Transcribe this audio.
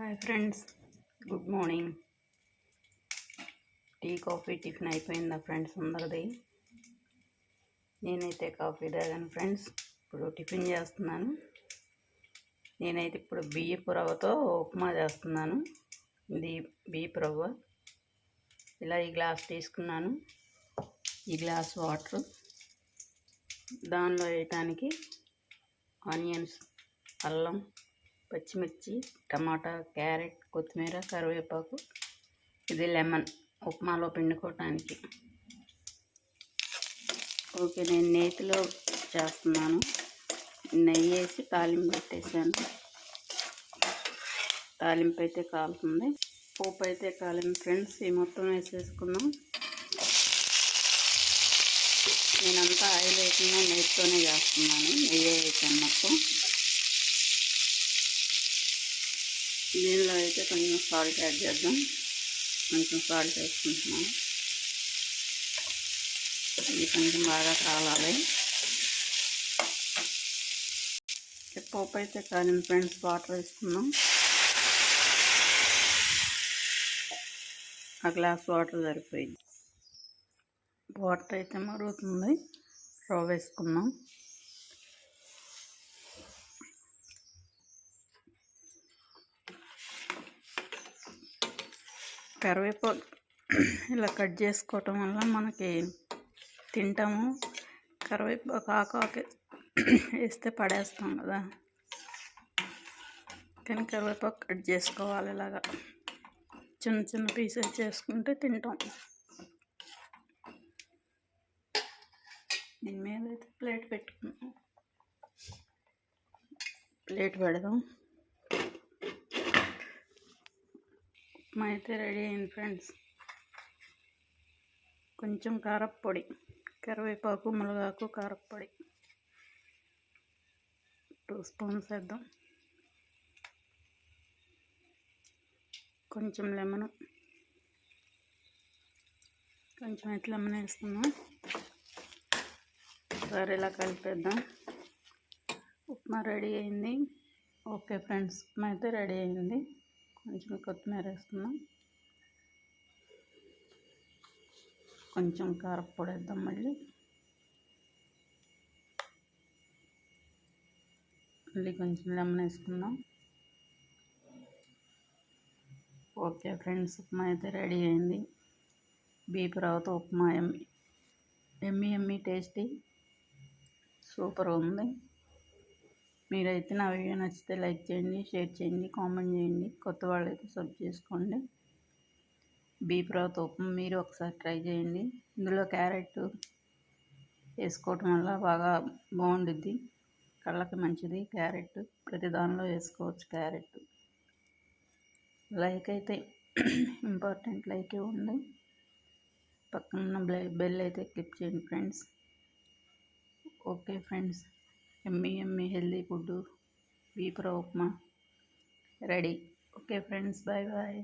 Hi friends good morning. Tea coffee tiffin అయిపోయిందా friends అందరిది? నేనైతే కాఫీ తాగాను ఫ్రెండ్స్ ఇప్పుడు టిఫిన్ చేస్తున్నాను. నేనైతే ఇప్పుడు బియ్యపు రవ్వతో ఉప్మా చేస్తున్నాను. ఇది బియ్యపు రవ్వ ఇలా ఈ గ్లాస్ తీసుకున్నాను. ఈ గ్లాస్ వాటర్. దానిలో వేయటానికి ఆనియన్స్ అల్లం పచ్చిమిర్చి టమాటా క్యారెట్ కొత్తిమీర కరివేపాకు. ఇది లెమన్ ఉప్మాలో పిండుకోవటానికి. ఓకే నేను నేతిలో చేస్తున్నాను. నెయ్యి వేసి తాలింపు పెట్టేసాను తాలింపు అయితే కాలుతుంది. పోపు అయితే కాలింది. ఫ్రెండ్స్ ఈ మొత్తం వేసేసుకుందాం. నేనంతా ఆయిల్ వేయకుండా నేతితోనే చేస్తున్నాను. నెయ్యి వేసాను మొత్తం. దీనిలో అయితే కొంచెం సాల్ట్ యాడ్ చేద్దాం. కొంచెం సాల్ట్ వేసుకుంటున్నాం. ఇది కొంచెం బాగా కాలాలి. పోపు అయితే కాలిన ఫ్రెండ్స్ వాటర్ వేసుకున్నాం ఆ గ్లాస్ వాటర్ సరిపోయింది. వాటర్ అయితే మరుగుతుంది. రవ్వ వేసుకున్నాం కరివేపాకు ఇలా కట్ చేసుకోవటం వల్ల మనకి తింటాము. కరివేపాకు ఆకు వేస్తే పడేస్తాం కదా. కానీ కరివేపాకు కట్ చేసుకోవాలి ఇలాగా. చిన్న చిన్న పీసెస్ చేసుకుంటే తింటాం. దీని మీద అయితే ప్లేట్ పెట్టుకున్నాం ప్లేట్ పెడదాం. ఉప్మా అయితే రెడీ అయింది ఫ్రెండ్స్. కొంచెం కారప్పొడి కరివేపాకు మునగాకు కారప్పొడి. టూ స్పూన్స్ వేద్దాం. కొంచెం లెమన్. కొంచెం అయితే లెమన్ వేసుకుందాం. సరే ఇలా కలిపేద్దాం. ఉప్మా రెడీ అయింది. ఓకే ఫ్రెండ్స్ ఉప్మా అయితే రెడీ అయింది. కొంచెం కొత్తిమీర వేస్తున్నాం కొంచెం కారపొడి వేద్దాం మళ్ళీ. మళ్ళీ కొంచెం లెమన్ వేసుకుందాం. ఓకే ఫ్రెండ్స్ ఉప్మా అయితే రెడీ అయింది. బీపు రవ్వతో upma yummy yummy yummy tasty. Super ఉంది. మీరైతే నా వీడియో నచ్చితే లైక్ చేయండి షేర్ చేయండి కామెంట్ చేయండి. కొత్త వాళ్ళైతే సబ్ చేసుకోండి. బీప్ రవ్వతో మీరు ఒకసారి ట్రై చేయండి. ఇందులో క్యారెట్ వేసుకోవటం వల్ల బాగా బాగుండుద్ది. కళ్ళకి మంచిది. క్యారెట్ ప్రతి దానిలో వేసుకోవచ్చు క్యారెట్. లైక్ అయితే ఇంపార్టెంట్ లైక్ ఇవ్వండి పక్కన బెల్ అయితే క్లిక్ చేయండి friends. Okay friends. Yummy yummy healthy food వీపుర upma. Ready. Okay friends bye bye